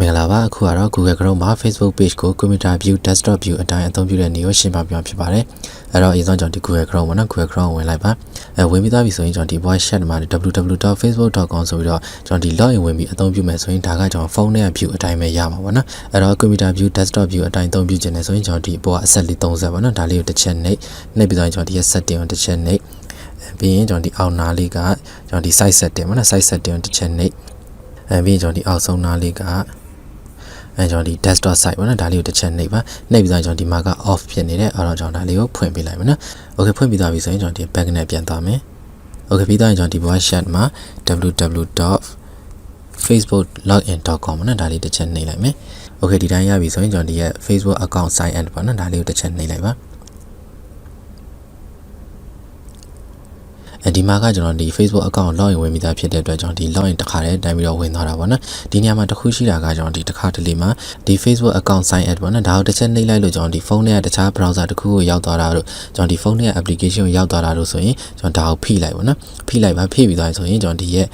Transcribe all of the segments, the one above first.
မင်္ဂလာပါအခုကတော့ Google Chrome မှာ Facebook page ကို Computer View Desktop View အတိုင်းအသုံးပြုတဲ့နေရာရှင်းပြပြဖြစ်ပါတယ်အဲ့တော့အရင်ဆုံးကျွန်တော်ဒီ Google Chrome မှာနော် Google Chrome ကိုဝင်လိုက်ပါအဲဝင်ပြီးသားပြီဆိုရင်ကျွန်တော်ဒီ voice chat မှာ www.facebook.com ဆိုပြီးတော့ကျွန်တော်ဒီ login ဝင်ပြီးအသုံးပြုမယ်ဆိုရင်ဒါကကျွန်တော်ဖုန်းနဲ့ view အတိုင်းပဲရမှာပေါ့နော်အဲ့တော့ Computer View Desktop View အတိုင်းအသုံးပြုခြင်းနဲ့ဆိုရင်ကျွန်တော်ဒီဘောကအဆက်လေး30ပေါ့နော်ဒါလေးကိုတစ်ချက်နှိပ်နှိပ်ပြီးတော့ကျွန်တော်ဒီရဲ့ setting ကိုတစ်ချက်နှိပ်ပြီးရင်ကျွန်တော်ဒီအောက်နားလေးကကျွန်တော်ဒီ site setting ပေါ့နော် site setting ကိုတစ်ချက်နှိပ်အဲပြီးရင်ကျွန်တော်ဒီအောက်ဆုံးနားလေးက အဲကျွန်တော်ဒီ desktop site ပေါ့နော်ဒါလေးကိုတစ်ချက်နှိပ်ပါနှိပ်ပြီးတော့ကျွန်တော်ဒီမှာက off ဖြစ်နေတယ်အဲ့တော့ကျွန်တော်ဒါလေးကိုဖွင့်ပေးလိုက်မယ်နော် okay ဖွင့်ပြီးသွားပြီဆိုရင်ကျွန်တော်ဒီ back နဲ့ပြန်သွားမယ် okay ပြီးတော့ကျွန်တော်ဒီ voice chat မှာ www.facebooklogin.com ပေါ့နော်ဒါလေးတစ်ချက်နှိပ်လိုက်မယ် okay ဒီတိုင်းရပြီဆိုရင်ကျွန်တော်ဒီရဲ့ Facebook account sign in ပေါ့နော်ဒါလေးကိုတစ်ချက်နှိပ်လိုက်ပါ အဲဒီမှာကကျွန်တော်ဒီ Facebook account login ဝင်ပြီးသားဖြစ်တဲ့အတွက်ကျွန်တော်ဒီ login တစ်ခါတည်းတိုင်းပြီးတော့ဝင်သွားတာပေါ့နော်ဒီနေရာမှာတစ်ခုရှိတာကကျွန်တော်ဒီတစ်ခါတလေမှာဒီ Facebook account sign in ပေါ့နော်ဒါကိုတစ်ချက်နှိပ်လိုက်လို့ကျွန်တော်ဒီဖုန်းထဲကတခြား browser တစ်ခုကိုရောက်သွားတာတို့ကျွန်တော်ဒီဖုန်းထဲက application ကိုရောက်သွားတာတို့ဆိုရင်ကျွန်တော်ဒါကိုဖိလိုက်ပေါ့နော်ဖိလိုက်ပါဖိပြီးသွားရင်ဆိုရင်ကျွန်တော်ဒီရဲ့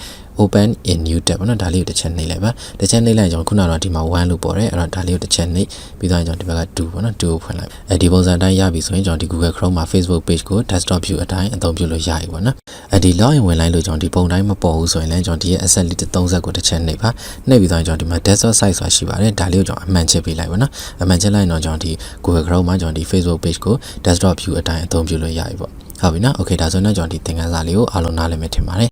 open in new tab ပေါ့နော်ဒါလေးကိုတစ်ချက်နှိပ်လိုက်ပါတစ်ချက်နှိပ်လိုက်ကျွန်တော်ခုနကတော့ဒီမှာ1လို့ပေါ်တယ်အဲ့တော့ဒါလေးကိုတစ်ချက်နှိပ်ပြီးတော့ကျွန်တော်ဒီဘက်က2ပေါ့နော်2ကိုဖွင့်လိုက်အဲဒီပုံစံတိုင်းရပြီဆိုရင်ကျွန်တော်ဒီ Google Chrome မှာ Facebook page ကို desktop view အတိုင်းအသုံးပြုလို့ရပြီပေါ့နော်အဲဒီ login ဝင်လိုက်လို့ကျွန်တော်ဒီပုံတိုင်းမပေါ်ဘူးဆိုရင်လည်းကျွန်တော်ဒီရဲ့ asset လေး30ကိုတစ်ချက်နှိပ်ပါနှိပ်ပြီးတော့ကျွန်တော်ဒီမှာ desktop site ဆိုတာရှိပါတယ်ဒါလေးကိုကျွန်တော်အမှန်ချက်ပေးလိုက်ပေါ့နော်အမှန်ချက်လိုက်ရင်တော့ကျွန်တော်ဒီ Google Chrome မှာကျွန်တော်ဒီ Facebook page ကို desktop view အတိုင်းအသုံးပြုလို့ရပြီပေါ့ဟုတ်ပြီနော် okay ဒါဆိုရင်တော့ကျွန်တော်ဒီသင်ခန်းစာလေးကိုအားလုံးနားလည်မယ်ထင်ပါတယ်